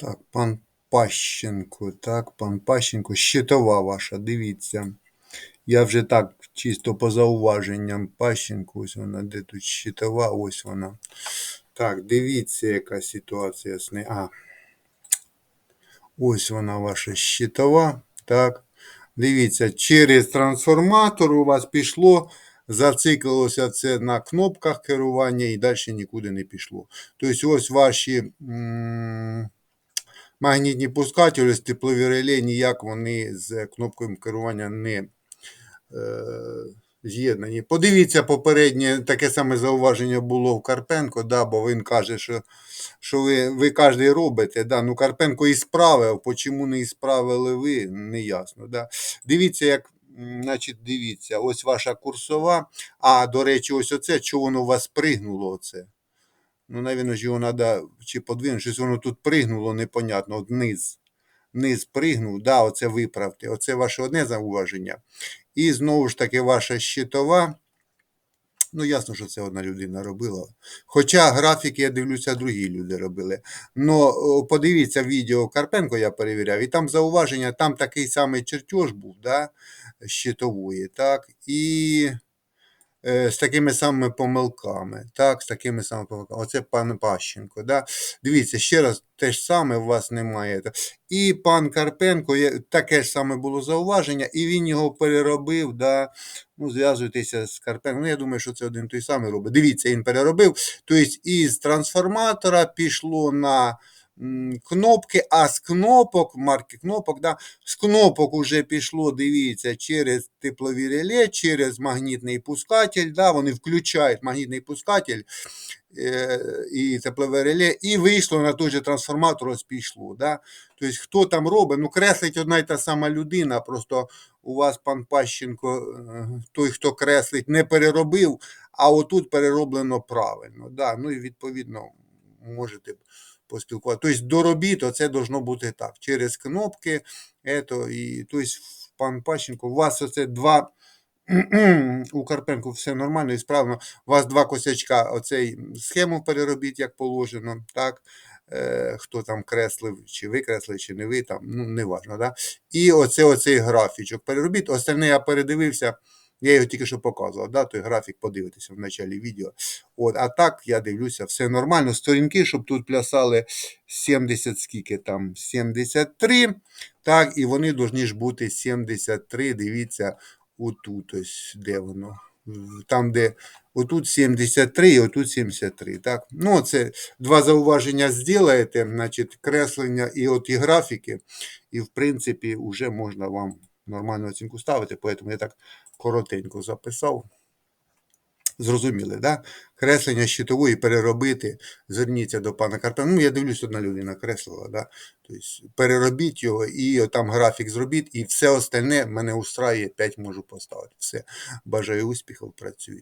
Так, пан Пащенко, так, пан Пащенко, щитова ваша, дивіться. Я вже так, чисто по зауваженням Пащенко, ось вона, де тут щитова, ось вона. Так, дивіться, яка ситуація з нею. А, ось вона ваша щитова. Так. Дивіться, через трансформатор у вас пішло, зациклилося це на кнопках керування і далі нікуди не пішло. Тобто, ось ваші м, магнітні пускателі теплові реле, ніяк вони з кнопкою керування не е, з'єднані. Подивіться, попереднє таке саме зауваження було в Карпенко, да, бо він каже, що, що ви, ви кожен робите. Да. Ну, Карпенко і справив, чому не ісправили ви, не ясно. Да. Дивіться, як. Значить, дивіться, ось ваша курсова. А, до речі, ось оце, чого воно у вас пригнуло оце. Ну, навіть його треба чи подвинути, щось воно тут пригнуло, непонятно, от низ. Низ пригнув, да, оце виправте. Оце ваше одне зауваження. І знову ж таки, ваша щитова. Ну, ясно, що це одна людина робила. Хоча графіки, я дивлюся, другі люди робили. Ну, подивіться відео Карпенко, я перевіряв, і там зауваження, там такий самий чертеж був, да, щитової, так, і з такими самими помилками. Так, з такими самими помилками. Оце пан Пащенко. Да? Дивіться, ще раз, те ж саме у вас немає. І пан Карпенко, таке ж саме було зауваження, і він його переробив. Да? Ну, зв'язуйтеся з Карпенком. Ну, я думаю, що це один той самий робить. Дивіться, він переробив. Тобто із трансформатора пішло на кнопки, а з кнопок, марки кнопок, да, з кнопок уже пішло, дивіться, через теплові реле, через магнітний пускатель, да, вони включають магнітний пускатель е, і теплове реле, і вийшло на той же трансформатор, ось пішло. Да. Тобто, хто там робить, ну креслить одна й та сама людина, просто у вас пан Пащенко, е, той, хто креслить, не переробив, а отут перероблено правильно. Да. Ну і відповідно можете поспілкуватися. Тобто до робіт це должно бути так. Через кнопки. Ето, і, тобто, пан Пащенко, у вас оце два. У Карпенку все нормально і справно. У вас два косячка, оцей схему переробіть, як положено. так. Е, хто там креслив, чи ви креслили, чи не ви, там, ну, не важно, да? І оце, оцей графічок переробіть. Остальне я передивився, я його тільки що показував, да? той графік подивитися в началі відео. От, а так я дивлюся, все нормально. Сторінки, щоб тут плясали 70, скільки там, 73. Так, і вони повинні ж бути 73. Дивіться, отут ось де воно. Там, де отут 73 і отут 73. Так? Ну, це два зауваження зробите, значить, креслення і от і графіки. І, в принципі, вже можна вам нормальну оцінку ставити, поэтому я так коротенько записав. Зрозуміли, да? Креслення щитової переробити. Зверніться до пана Карпенка. Ну, я дивлюсь, одна людина креслила, да? Тобто переробіть його і там графік зробіть, і все остальне мене устраює, 5 можу поставити. Все. Бажаю успіхів, працюйте.